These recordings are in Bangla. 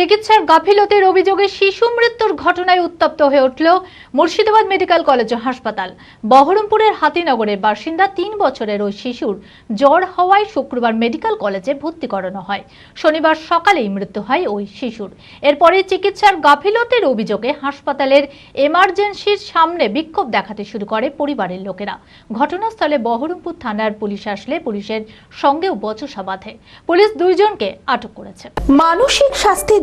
চিকিৎসার গাফিলতির অভিযোগে শিশু মৃত্যুর ঘটনায় উত্তপ্ত হয়ে উঠল মুর্শিদাবাদ মেডিকেল কলেজ হাসপাতাল। বহরমপুরের হাতিনগরের বাসিন্দা তিন বছরের ওই শিশুর জ্বর হওয়ায় শুক্রবার মেডিকেল কলেজে ভর্তি করানো হয়। শনিবার সকালেই মৃত্যু হয় ওই শিশুর। এরপরে চিকিৎসার গাফিলতির অভিযোগে হাসপাতালের এমার্জেন্সির সামনে বিক্ষোভ দেখাতে শুরু করে পরিবারের লোকেরা। ঘটনাস্থলে বহরমপুর থানার পুলিশ আসলে পুলিশের সঙ্গেও বচসা বাঁধে। পুলিশ দুইজনকে আটক করেছে। মানসিক স্বাস্থ্যের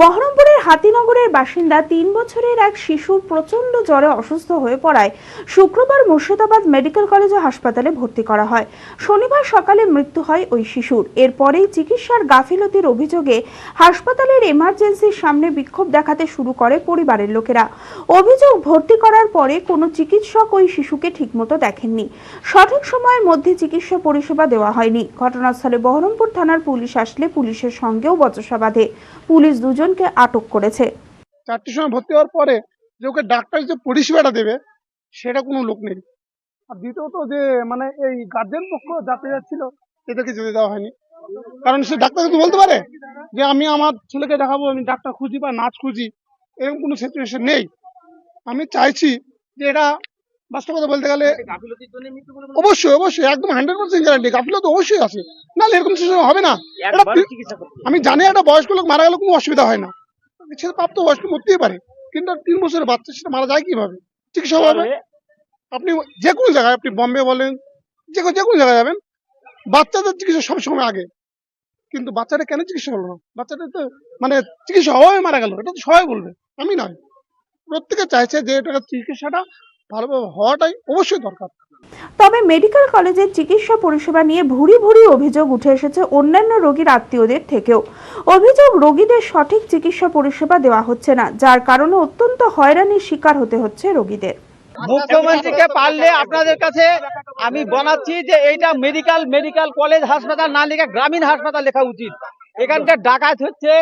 বহরমপুরের হাতিনগরের বাসিন্দা তিন বছরের এক শিশু প্রচণ্ড জ্বরে অসুস্থ হয়ে পড়ায় শুক্রবার মুর্শিদাবাদ মেডিকেল কলেজ ও হাসপাতালে ভর্তি করা হয়। শনিবার সকালে মৃত্যু হয় ওই শিশুর। এরপরেই চিকিৎসার গাফিলতির অভিযোগে হাসপাতালের এমার্জেন্সির সামনে বিক্ষোভ দেখাতে শুরু করে পরিবারের লোকেরা। অভিযোগ ভর্তি করার পরে কোনো চিকিৎসক ওই শিশুকে ঠিকমতো দেখেননি। সঠিক সময়ের মধ্যে চিকিৎসা পরিষেবা দেওয়া হয়নি। ঘটনাস্থলে বহরমপুর থানার পুলিশ আসলে পুলিশের সঙ্গেও বচসা বাঁধে। পুলিশ দুজনকে আটক করেছে। চারটির সময় ভর্তি হওয়ার পরে যে ওকে ডাক্তার যে পরিষেবাটা দেবে, সেটা কোনো লোক নেই। আর দ্বিতীয়ত যে মানে এই গার্জেন পক্ষ যাতে যাচ্ছিল এদেরকে যেতে দেওয়া হয়নি। কারণ সে ডাক্তার কিন্তু বলতে পারে? যে আমি আমার ছেলেকে দেখাবো, আমি ডাক্তার খুঁজি বা নাচ খুঁজি, এরকম কোনো সিচুয়েশন নেই। আমি চাইছি যে এটা বাস্তব কথা বলতে গেলে অবশ্যই অবশ্যই একদম হান্ড্রেড পার্সেন্ট গ্যারান্টি গাফিলতি অবশ্যই আছে। নাহলে এরকম সিচুয়েশন হবে না। আমি জানি একটা বয়স্ক লোক মারা গেলে কোনো অসুবিধা হয় না। সে প্রাপ্ত বয়স্ক মরতেই পারে। কিন্তু তিন বছরের বাচ্চা সেটা মারা যায় কীভাবে? চিকিৎসা হবে। আপনি যে কোনো জায়গায় আপনি বম্বে বলেন যে কোনো যে কোনো জায়গায় যাবেন বাচ্চাদের চিকিৎসা সবসময় আগে। কিন্তু বাচ্চাটা কেন চিকিৎসা হলো না? বাচ্চাটা তো মানে চিকিৎসা হওয়াই মারা গেল এটা তো সবাই বলবে। আমি নয়। প্রত্যেকে চাইছে যে এটা চিকিৎসাটা ভালোভাবে হওয়াটাই অবশ্যই দরকার। তবে মেডিকেল কলেজের চিকিৎসা পরিষেবা নিয়ে ভুরি ভুরি অভিযোগ উঠে এসেছে অন্যান্য রোগীর আত্মীয়দের থেকেও। অভিযোগ রোগীদের সঠিক চিকিৎসা পরিষেবা দেওয়া হচ্ছে না যার কারণে অত্যন্ত হয়রানির শিকার হতে হচ্ছে রোগীদের। মুখ্যমন্ত্রীকে পারলে আপনাদের কাছে আমি বানাচ্ছি যে এইটা মেডিকেল মেডিকেল কলেজ হাসপাতাল না লেখা গ্রামীণ হাসপাতাল লেখা উচিত। এখানকার ডাকাত হচ্ছে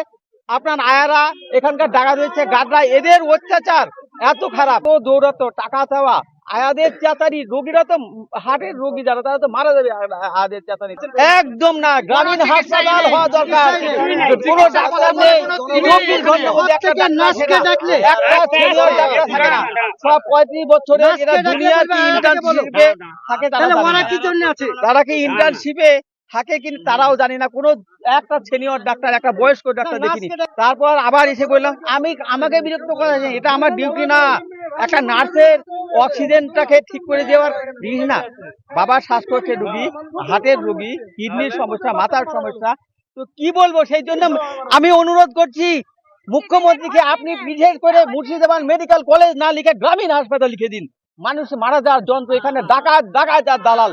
আপনার আয়ারা এখানকার ডাকাত হচ্ছে গাডরা এদের অত্যাচার এত খারাপ। ও দৌড়াতো টাকা চাওয়া। আয়াদের চাতারি রোগীরা তো হার্টের রোগী যারা তারা তো মারা যাবে আয়াদের চাতারি একদম না গ্রামীণ হাসপাতাল হওয়া দরকার। কোনো ডাক্তার নেই চব্বিশ ঘণ্টার মধ্যে একটা ডাক্তার থাকে না। একটা senior ডাক্তার থাকে না। সব পঁয়ত্রিশ বছরে এরা দুনিয়ার কি ইন্টার্নশিপে থাকে তারা জানে না। তারা কি ইন্টার্নশিপে থাকে কিন্তু তারাও জানি না। কোনো একটা সিনিয়র ডাক্তার একটা বয়স্ক ডাক্তার দেখিনি। তারপর আবার এসে বললাম আমি আমাকে বিরক্ত করা যায় এটা আমার ডিউটি না। একটা নার্সের অক্সিজেনটাকে ঠিক করে দেওয়ার জিনিস না। বাবার শ্বাসকষ্টের রুগী হার্টের রুগী কিডনির সমস্যা মাথার সমস্যা। তো কি বলব? সেই জন্য আমি অনুরোধ করছি মুখ্যমন্ত্রীকে আপনি বিশেষ করে মুর্শিদাবাদ মেডিকেল কলেজ না লিখে গ্রামীণ হাসপাতাল লিখে দিন। মানুষ মারা যাওয়ার যন্ত্র এখানে ডাকাত ডাকাত আর দালাল।